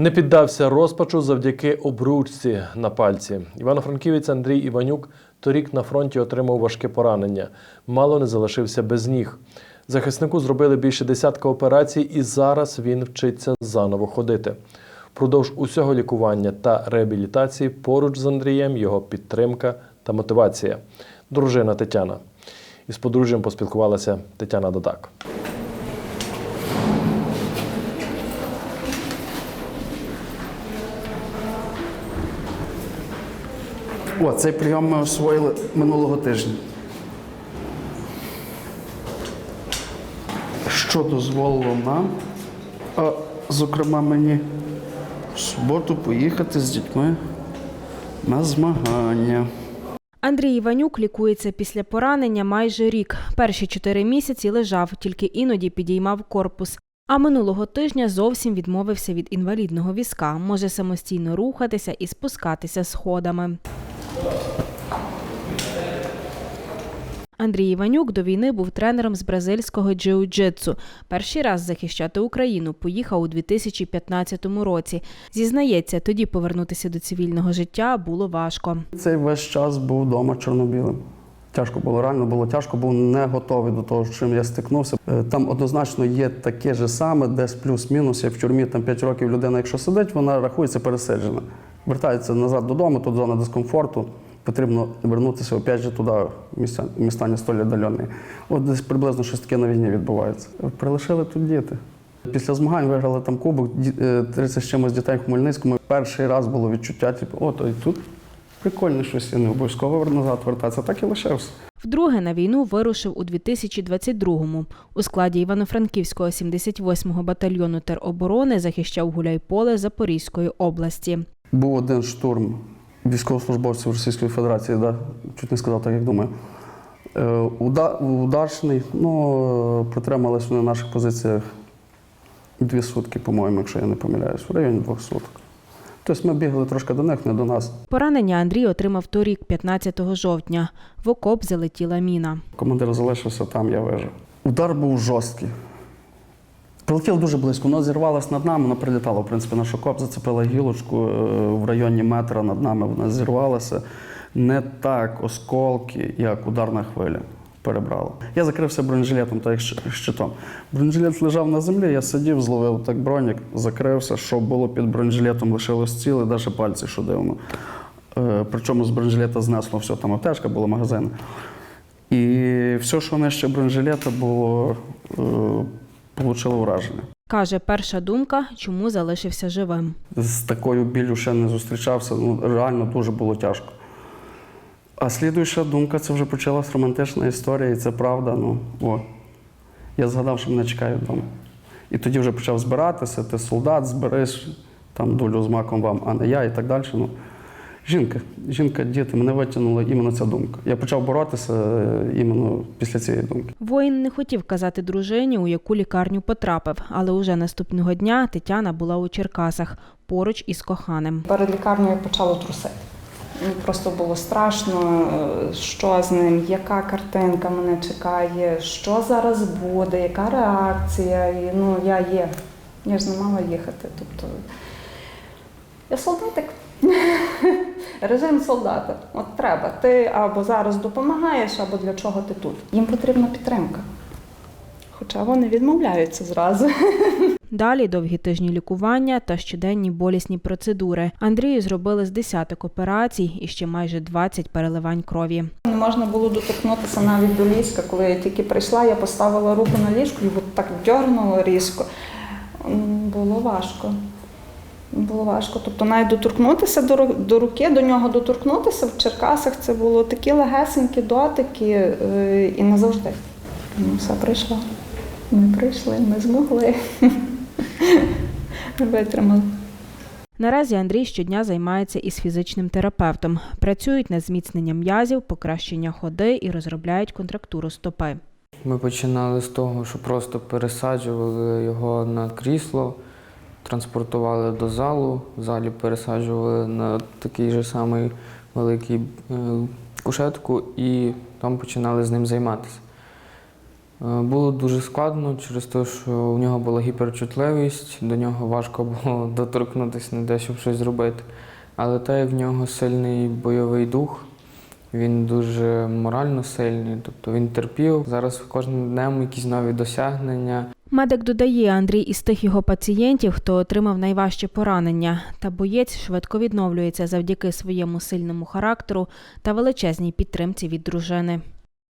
Не піддався розпачу завдяки обручці на пальці. Івано-Франківець Андрій Іванюк торік на фронті отримав важке поранення. Мало не залишився без ніг. Захиснику зробили більше десятка операцій, і зараз він вчиться заново ходити. Впродовж усього лікування та реабілітації поруч з Андрієм його підтримка та мотивація. Дружина Тетяна. Із подружжям поспілкувалася Тетяна Додак. О, цей прийом ми освоїли минулого тижня. Що дозволило нам, а, зокрема мені, в суботу поїхати з дітьми на змагання. Андрій Іванюк лікується після поранення майже рік. Перші чотири місяці лежав, тільки іноді підіймав корпус. А минулого тижня зовсім відмовився від інвалідного візка, може самостійно рухатися і спускатися сходами. Андрій Іванюк до війни був тренером з бразильського джиу-джитсу. Перший раз захищати Україну поїхав у 2015 році. Зізнається, тоді повернутися до цивільного життя було важко. Цей весь час був вдома чорнобілим. Тяжко було, реально було тяжко, був не готовий до того, з чим я стикнувся. Е, Там однозначно є таке ж саме, десь плюс-мінус, як в тюрмі там 5 років людина, якщо сидить, вона рахується пересиджена. Вертається назад додому, тут зона дискомфорту. Потрібно вернутися опять же туди, місця, міста не столь віддалені. От десь приблизно щось таке на війні відбувається. Прилишили тут діти. Після змагань виграли там кубок, ді- е, 30 з чимось дітей в Хмельницькому. Перший раз було відчуття, типу, о, то і тут прикольно щось, я не обов'язково назад вертатися, так і лишився. Вдруге на війну вирушив у 2022-му. У складі Івано-Франківського 78-го батальйону тероборони захищав Гуляйполе Запорізької області. Був один штурм військовослужбовців Російської Федерації, да? чуть не сказав так, як думаю. Е, уда- Ударшений, ну, е, протримались вони на наших позиціях дві сутки, по-моєму, якщо я не помиляюсь, в районі двох суток. Тобто ми бігали трошки до них, не до нас. Поранення Андрій отримав торік, 15 жовтня. В окоп залетіла міна. Командир залишився там, я вижив. Удар був жорсткий. Прилетіло дуже близько, воно зірвалося над нами, воно прилітало, в принципі, на шокоп, зацепила гілочку е, в районі метра над нами, вона зірвалася. Не так осколки, як ударна хвиля перебрала. Я закрився бронежилетом, як щитом. Бронежилет лежав на землі, я сидів, зловив так бронік, закрився, що було під бронежилетом, лишилось ціле, навіть пальці, що дивно. Е, Причому з бронежилета знесло все, там аптечка була, магазин. І все, що нижче бронежилета було, получило враження. Каже, перша думка, чому залишився живим. З такою біллю ще не зустрічався, ну реально дуже було тяжко. А слідуюча думка це вже почалась романтична історія, і це правда. Ну, о. Я згадав, що мене чекають вдома. І тоді вже почав збиратися, ти солдат, збереш там долю з маком вам, а не я і так далі. Ну, жінка, жінка, діти, мене витягнула іменно ця думка. Я почав боротися е, іменно після цієї думки. Воїн не хотів казати дружині, у яку лікарню потрапив, але уже наступного дня Тетяна була у Черкасах поруч із коханим. Перед лікарнею почало трусити. Ну, Просто було страшно, е, що з ним, яка картинка мене чекає, що зараз буде, яка реакція. І, ну, я є. Я ж не мала їхати. Тобто я солдатик. Режим солдата. От треба. Ти або зараз допомагаєш, або для чого ти тут. Їм потрібна підтримка. Хоча вони відмовляються зразу. Далі довгі тижні лікування та щоденні болісні процедури. Андрію зробили з десяток операцій і ще майже 20 переливань крові. Не можна було доторкнутися навіть до ліжка. Коли я тільки прийшла, я поставила руку на ліжко і от так дьорнула різко. Було важко. Було важко. Тобто навіть доторкнутися до, до руки, до нього доторкнутися в Черкасах це було такі легесенькі дотики е, і назавжди. Ну, все прийшло. Ми прийшли, ми змогли. Витримали. Наразі Андрій щодня займається із фізичним терапевтом. Працюють над зміцненням м'язів, покращення ходи і розробляють контрактуру стопи. Ми починали з того, що просто пересаджували його на крісло, транспортували до залу, в залі пересаджували на такий же самий великий е, кушетку і там починали з ним займатися. Е, Було дуже складно через те, що у нього була гіперчутливість, до нього важко було доторкнутися не те, щоб щось зробити. Але те, як в нього сильний бойовий дух, він дуже морально сильний, тобто він терпів. Зараз кожним днем якісь нові досягнення. Медик додає, Андрій із тих його пацієнтів, хто отримав найважче поранення. Та боєць швидко відновлюється завдяки своєму сильному характеру та величезній підтримці від дружини.